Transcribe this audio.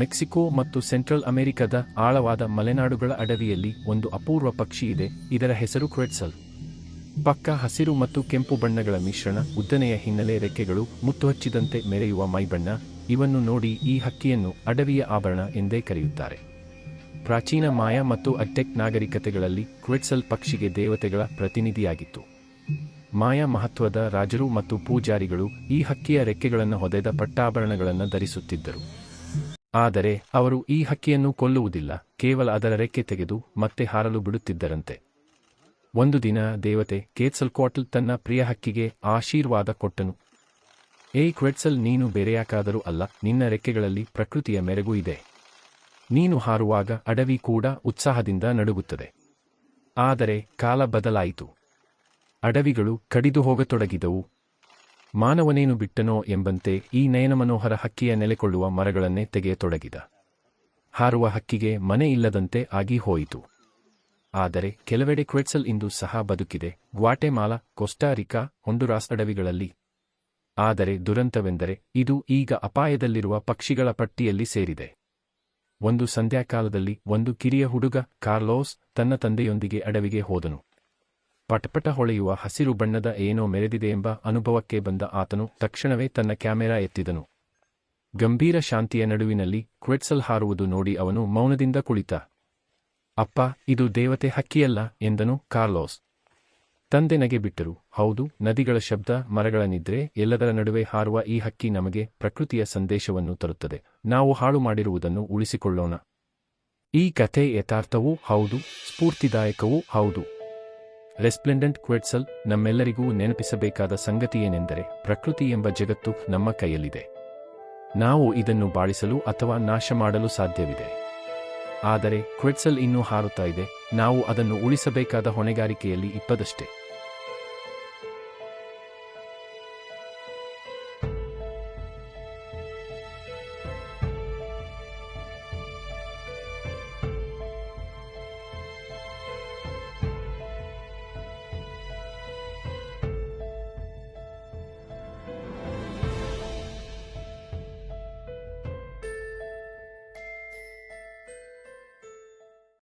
Mexico ಮತ್ತು central ಅಮೆರಿಕದ ಆಳವಾದ ಮಲೆನಾಡುಗಳ ಅಡವಿಯಲ್ಲಿ ಒಂದು ಅಪೂರ್ವ ಪಕ್ಷಿ ಇದೆ, ಇದರ ಹೆಸರು ಕ್ವೆಟ್ಸಲ್. ಪಕ್ಕ ಹಸಿರು ಮತ್ತು ಕೆಂಪು ಬಣ್ಣಗಳ ಮಿಶ್ರಣ, ಉದ್ದನೆಯ ಹಿನ್ನೆಲೆ ರೆಕ್ಕೆಗಳು ಮುತ್ತುಹಚ್ಚಿದಂತೆ ಮೆರೆಯುವ ಮೈಬಣ್ಣ, ಇವನ್ನು ನೋಡಿ ಈ ಹಕ್ಕಿಯನ್ನು ಅಡವಿಯ ಆಭರಣ ಎಂದೇ ಕರೆಯುತ್ತಾರೆ. ಪ್ರಾಚೀನ ಮಾಯ ಮತ್ತು ಅಟ್ಟೆಕ್ ನಾಗರಿಕತೆಗಳಲ್ಲಿ ಕ್ವೆಟ್ಸಲ್ ಪಕ್ಷಿಗೆ ದೇವತೆಗಳ ಪ್ರತಿನಿಧಿಯಾಗಿತ್ತು. ಮಾಯ ಮಹತ್ವದ ರಾಜರು ಮತ್ತು ಪೂಜಾರಿಗಳು ಈ ಹಕ್ಕಿಯ ರೆಕ್ಕೆಗಳನ್ನು ಹೊದೆದ ಪಟ್ಟಾಭರಣಗಳನ್ನು ಧರಿಸುತ್ತಿದ್ದರು. ಆದರೆ ಅವರು ಈ ಹಕ್ಕಿಯನ್ನು ಕೊಲ್ಲುವುದಿಲ್ಲ, ಕೇವಲ ಅದರ ರೆಕ್ಕೆ ತೆಗೆದು ಮತ್ತೆ ಹಾರಲು ಬಿಡುತ್ತಿದ್ದರಂತೆ. ಒಂದು ದಿನ ದೇವತೆ ಕೇತ್ಸಲ್ಕೋಟ್ಲ್ ತನ್ನ ಪ್ರಿಯ ಹಕ್ಕಿಗೆ ಆಶೀರ್ವಾದ ಕೊಟ್ಟನು. ಏ ಕ್ವೆಟ್ಸಲ್, ನೀನು ಬೇರೆಯಾಕಾದರೂ ಅಲ್ಲ, ನಿನ್ನ ರೆಕ್ಕೆಗಳಲ್ಲಿ ಪ್ರಕೃತಿಯ ಮೆರಗೂ ಇದೆ. ನೀನು ಹಾರುವಾಗ ಅಡವಿ ಕೂಡ ಉತ್ಸಾಹದಿಂದ ನಡುಗುತ್ತದೆ. ಆದರೆ ಕಾಲ ಬದಲಾಯಿತು. ಅಡವಿಗಳು ಕಡಿದು ಹೋಗತೊಡಗಿದವು. ಮಾನವನೇನು ಬಿಟ್ಟನೋ ಎಂಬಂತೆ ಈ ನಯನಮನೋಹರ ಹಕ್ಕಿಯ ನೆಲೆಕೊಳ್ಳುವ ಮರಗಳನ್ನೇ ತೆಗೆಯತೊಡಗಿದ. ಹಾರುವ ಹಕ್ಕಿಗೆ ಮನೆ ಇಲ್ಲದಂತೆ ಆಗಿ ಹೋಯಿತು. ಆದರೆ ಕೆಲವೆಡೆ ಕ್ವೆಟ್ಸಲ್ ಇಂದು ಸಹ ಬದುಕಿದೆ. ಗ್ವಾಟೆಮಾಲಾ ಕೊಸ್ಟಾರಿಕಾ ಹೊಂಡುರಾಸ್ ಅಡವಿಗಳಲ್ಲಿ. ಆದರೆ ದುರಂತವೆಂದರೆ ಇದು ಈಗ ಅಪಾಯದಲ್ಲಿರುವ ಪಕ್ಷಿಗಳ ಪಟ್ಟಿಯಲ್ಲಿ ಸೇರಿದೆ. ಒಂದು ಸಂಧ್ಯಾಕಾಲದಲ್ಲಿ ಒಂದು ಕಿರಿಯ ಹುಡುಗ ಕಾರ್ಲೋಸ್ ತನ್ನ ತಂದೆಯೊಂದಿಗೆ ಅಡವಿಗೆ ಹೋದನು. ಪಟಪಟ ಹೊಳೆಯುವ ಹಸಿರು ಬಣ್ಣದ ಏನೋ ಮೆರೆದಿದೆ ಎಂಬ ಅನುಭವಕ್ಕೆ ಬಂದ ಆತನು ತಕ್ಷಣವೇ ತನ್ನ ಕ್ಯಾಮೆರಾ ಎತ್ತಿದನು. ಗಂಭೀರ ಶಾಂತಿಯ ನಡುವಿನಲ್ಲಿ ಕ್ವೆಟ್ಸಲ್ ಹಾರುವುದು ನೋಡಿ ಅವನು ಮೌನದಿಂದ ಕುಳಿತ. ಅಪ್ಪ, ಇದು ದೇವತೆ ಹಕ್ಕಿಯಲ್ಲ ಎಂದನು ಕಾರ್ಲೋಸ್. ತಂದೆ ನಗೆ ಬಿಟ್ಟರು. ಹೌದು, ನದಿಗಳ ಶಬ್ದ, ಮರಗಳ ನಿದ್ರೆ, ಎಲ್ಲದರ ನಡುವೆ ಹಾರುವ ಈ ಹಕ್ಕಿ ನಮಗೆ ಪ್ರಕೃತಿಯ ಸಂದೇಶವನ್ನು ತರುತ್ತದೆ. ನಾವು ಹಾಳು ಮಾಡಿರುವುದನ್ನು ಉಳಿಸಿಕೊಳ್ಳೋಣ. ಈ ಕಥೆ ಯಥಾರ್ಥವೂ ಹೌದು, ಸ್ಫೂರ್ತಿದಾಯಕವೂ ಹೌದು. ರೆಸ್ಪ್ಲೆಂಡೆಂಟ್ ಕ್ವೆಟ್ಸಲ್ ನಮ್ಮೆಲ್ಲರಿಗೂ ನೆನಪಿಸಬೇಕಾದ ಸಂಗತಿಯೇನೆಂದರೆ ಪ್ರಕೃತಿ ಎಂಬ ಜಗತ್ತು ನಮ್ಮ ಕೈಯಲ್ಲಿದೆ. ನಾವು ಇದನ್ನು ಬಾಳಿಸಲು ಅಥವಾ ನಾಶ ಮಾಡಲು ಸಾಧ್ಯವಿದೆ. ಆದರೆ ಕ್ವೆಟ್ಸಲ್ ಇನ್ನೂ ಹಾರುತ್ತಾ ಇದೆ. ನಾವು ಅದನ್ನು ಉಳಿಸಬೇಕಾದ ಹೊಣೆಗಾರಿಕೆಯಲ್ಲಿ ಇಪ್ಪದಷ್ಟೇ.